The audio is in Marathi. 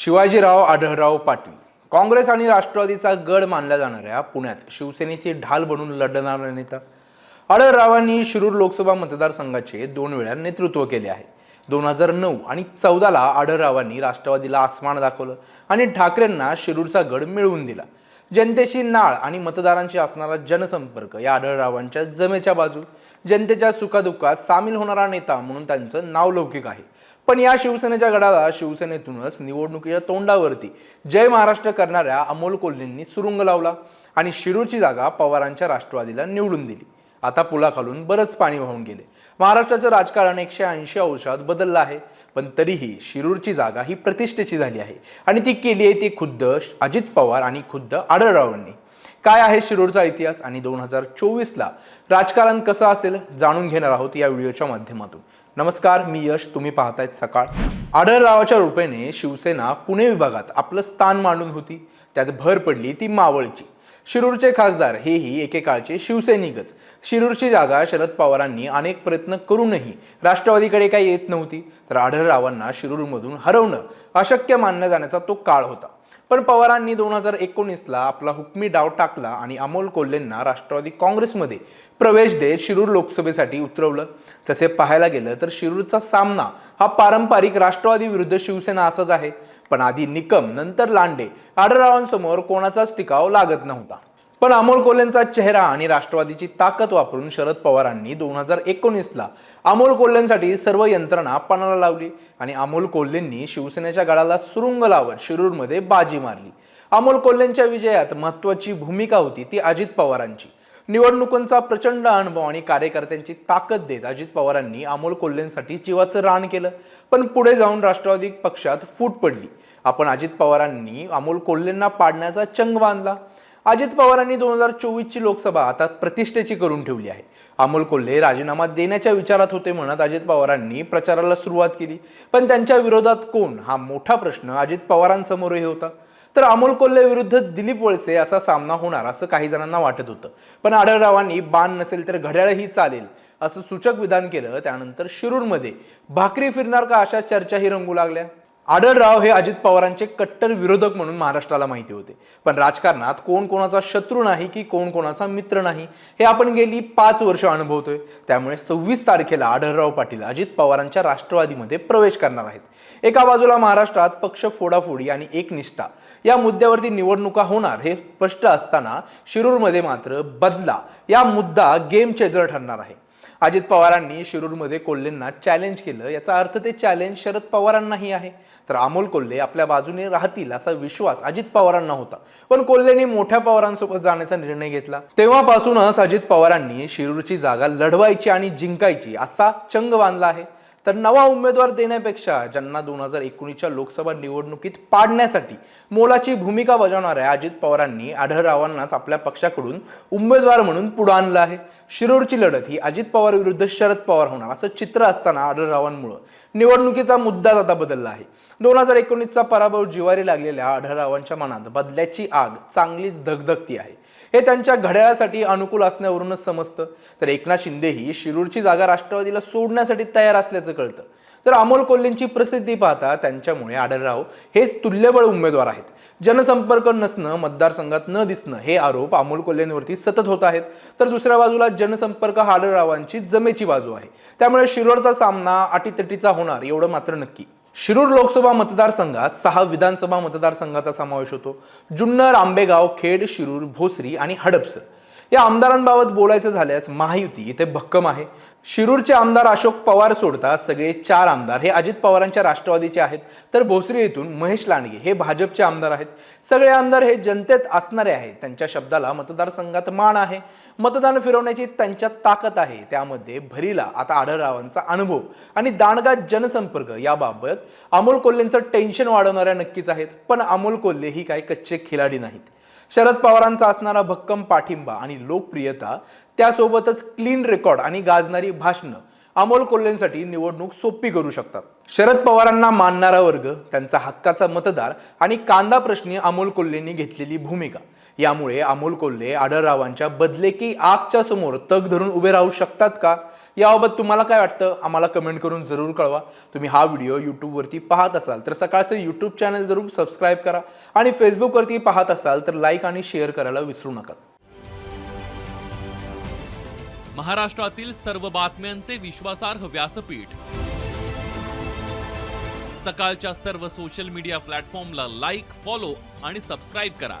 शिवाजीराव आढळराव पाटील. काँग्रेस आणि राष्ट्रवादीचा गड मानल्या जाणाऱ्या पुण्यात शिवसेनेची ढाल बनून लढणारा नेता. आढळरावांनी शिरूर लोकसभा मतदारसंघाचे दोन वेळा नेतृत्व केले आहे. दोन हजार नऊ आणि चौदाला आढळरावांनी राष्ट्रवादीला आसमान दाखवलं आणि ठाकरेंना शिरूरचा गड मिळवून दिला. जनतेशी नाळ आणि मतदारांशी असणारा जनसंपर्क या आढळरावांच्या जमेच्या बाजू. जनतेच्या सुखादुःखात सामील होणारा नेता म्हणून त्यांचं नाव लौकिक आहे. पण या शिवसेनेच्या गडाला शिवसेनेतूनच निवडणुकीच्या तोंडावरती जय महाराष्ट्र करणाऱ्या अमोल कोल्हेंनी सुरुंग लावला आणि शिरूरची जागा पवारांच्या राष्ट्रवादीला निवडून दिली. आता पुलाखालून बरंच पाणी वाहून गेले. महाराष्ट्राचं राजकारण एकशे ऐंशी अंशात बदललं आहे पण तरीही शिरूरची जागा ही प्रतिष्ठेची झाली आहे आणि ती केली आहे ती खुद्द अजित पवार आणि खुद्द आढळरावांनी काय आहे शिरूरचा इतिहास आणि दोन हजार चोवीसला राजकारण कसं असेल जाणून घेणार आहोत या व्हिडिओच्या माध्यमातून. नमस्कार मी यश. तुम्ही पाहतायत सकाळ. आढळरावाच्या रुपेने शिवसेना पुणे विभागात आपलं स्थान मांडून होती. त्यात भर पडली ती मावळची. शिरूरचे खासदार हेही एकेकाळचे शिवसैनिकच. शिरूरची जागा शरद पवारांनी अनेक प्रयत्न करूनही राष्ट्रवादीकडे काही येत नव्हती. तर आढळरावांना शिरूरमधून हरवणं अशक्य मानलं जाण्याचा तो काळ होता. पण पवारांनी दोन हजार एकोणीसला आपला हुकमी डाव टाकला आणि अमोल कोल्हेंना राष्ट्रवादी काँग्रेसमध्ये प्रवेश देत शिरूर लोकसभेसाठी उतरवलं. तसे पाहायला गेलं तर शिरूरचा सामना हा पारंपरिक राष्ट्रवादी विरुद्ध शिवसेना असाच आहे. पण आधी निकम नंतर लांडे आढळरावांसमोर कोणाचाच टिकाव लागत नव्हता. पण अमोल कोल्हेंचा चेहरा आणि राष्ट्रवादीची ताकद वापरून शरद पवारांनी दोन हजार एकोणीसला अमोल कोल्हेंसाठी सर्व यंत्रणा पणाला लावली आणि अमोल कोल्हेंनी शिवसेनेच्या गळाला सुरुंग लावत शिरूरमध्ये बाजी मारली. अमोल कोल्हेंच्या विजयात महत्वाची भूमिका होती ती अजित पवारांची. निवडणुकांचा प्रचंड अनुभव आणि कार्यकर्त्यांची ताकद देत अजित पवारांनी अमोल कोल्हेंसाठी जीवाचं रान केलं. पण पुढे जाऊन राष्ट्रवादी पक्षात फूट पडली. आपण अजित पवारांनी अमोल कोल्हेंना पाडण्याचा चंग बांधला. अजित पवारांनी दोन हजार चोवीसची लोकसभा आता प्रतिष्ठेची करून ठेवली आहे. अमोल कोल्हे राजीनामा देण्याच्या विचारात होते म्हणत अजित पवारांनी प्रचाराला सुरुवात केली. पण त्यांच्या विरोधात कोण? हा मोठा प्रश्न अजित पवारांसमोरही होता. तर अमोल कोल्हे विरुद्ध दिलीप वळसे असा सामना होणार असं काही जणांना वाटत होतं. पण आढळरावांनी बाण नसेल तर घड्याळही चालेल असं सूचक विधान केलं. त्यानंतर शिरूरमध्ये भाकरी फिरणार का अशा चर्चाही रंगू लागल्या. आढळराव हे अजित पवारांचे कट्टर विरोधक म्हणून महाराष्ट्राला माहिती होते. पण राजकारणात कोण कोणाचा शत्रू नाही की कोण कोणाचा मित्र नाही हे आपण गेली पाच वर्ष अनुभवतोय. त्यामुळे सव्वीस तारखेला आढळराव पाटील अजित पवारांच्या राष्ट्रवादीमध्ये प्रवेश करणार आहेत. एका बाजूला महाराष्ट्रात पक्ष फोडाफोडी आणि एकनिष्ठा. या मुद्द्यावरती निवडणुका होणार हे स्पष्ट असताना शिरूरमध्ये मात्र बदला. या मुद्दा गेम चेंजर ठरणार आहे. अजित पवारांनी शिरूरमध्ये कोल्हेंना चॅलेंज केलं. याचा अर्थ ते चॅलेंज शरद पवारांनाही आहे. तर अमोल कोल्हे आपल्या बाजूने राहतील असा विश्वास अजित पवारांना होता. पण कोल्हेंनी मोठ्या पवारांसोबत जाण्याचा निर्णय घेतला. तेव्हापासूनच अजित पवारांनी शिरूरची जागा लढवायची आणि जिंकायची असा चंग बांधला आहे. तर नवा उमेदवार देण्यापेक्षा ज्यांना दोन हजार एकोणीसच्या लोकसभा निवडणुकीत पाडण्यासाठी मोलाची भूमिका बजावणाऱ्या अजित पवारांनी आढळरावांनाच आपल्या पक्षाकडून उमेदवार म्हणून पुढं आणलं आहे. शिरूरची लढत ही अजित पवार विरुद्ध शरद पवार होणार असं चित्र असताना आढळरावांमुळं. निवडणुकीचा मुद्दाच आता बदलला आहे. दोन हजार एकोणीसचा पराभव जिवारी लागलेल्या आढळरावांच्या मनात बदल्याची आग चांगलीच धगधगती आहे. हे त्यांच्या घड्याळासाठी अनुकूल असण्यावरूनच समजतं. तर एकनाथ शिंदेही शिरूरची जागा राष्ट्रवादीला सोडण्यासाठी तयार असल्याचं कळतं. तर अमोल कोल्हेंची प्रसिद्धी पाहता त्यांच्यामुळे आढळराव हेच तुल्यबळ उमेदवार आहेत. जनसंपर्क नसणं मतदारसंघात न दिसणं हे आरोप अमोल कोल्हेंवरती सतत होत आहेत. तर दुसऱ्या बाजूला जनसंपर्क हा आढळरावांची जमेची बाजू आहे. त्यामुळे शिरोडचा सामना अटीतटीचा होणार एवढं मात्र नक्की. शिरूर लोकसभा मतदारसंघात सहा विधानसभा मतदारसंघाचा समावेश होतो. जुन्नर आंबेगाव खेड शिरूर भोसरी आणि हडपसर. या आमदारांबाबत बोलायचं झाल्यास महायुती इथे भक्कम आहे. शिरूरचे आमदार अशोक पवार सोडता सगळे चार आमदार. हे अजित पवारांच्या राष्ट्रवादीचे आहेत. तर भोसरी येथून महेश लांडगे हे भाजपचे आमदार आहेत. सगळे आमदार हे जनतेत असणारे आहेत. त्यांच्या शब्दाला मतदारसंघात मान आहे. मतदान फिरवण्याची त्यांच्या ताकद आहे. त्यामध्ये भरीला आता आढळरावांचा अनुभव आणि दांडगा जनसंपर्क याबाबत अमोल कोल्हेंचं टेन्शन वाढवणाऱ्या नक्कीच आहेत. पण अमोल कोल्हे ही काही कच्चे खिलाडी नाहीत. शरद पवारांचा असणारा भक्कम पाठिंबा आणि लोकप्रियता त्यासोबतच क्लीन रेकॉर्ड आणि गाजणारी भाषणं अमोल कोल्हेंसाठी निवडणूक सोपी करू शकतात. शरद पवारांना मानणारा वर्ग त्यांचा हक्काचा मतदार आणि कांदा प्रश्नी अमोल कोल्हेंनी घेतलेली भूमिका. यामुळे अमोल कोल्हे आढळरावांच्या बदले की आगच्या समोर तग धरून उभे राहू शकतात का? याबाबत तुम्हाला काय वाटतं? आम्हाला कमेंट करून जरूर कळवा. तुम्ही हा व्हिडिओ यूट्यूबवरती पाहत असाल तर सकाळचं यूट्यूब चॅनल जरूर सबस्क्राईब करा आणि फेसबुकवरती पाहत असाल तर लाईक आणि शेअर करायला विसरू नका. महाराष्ट्रातील सर्व बातम्यांचे विश्वासार्ह व्यासपीठ. सकाळच्या सर्व सोशल मीडिया प्लॅटफॉर्मला लाईक फॉलो आणि सबस्क्राईब करा.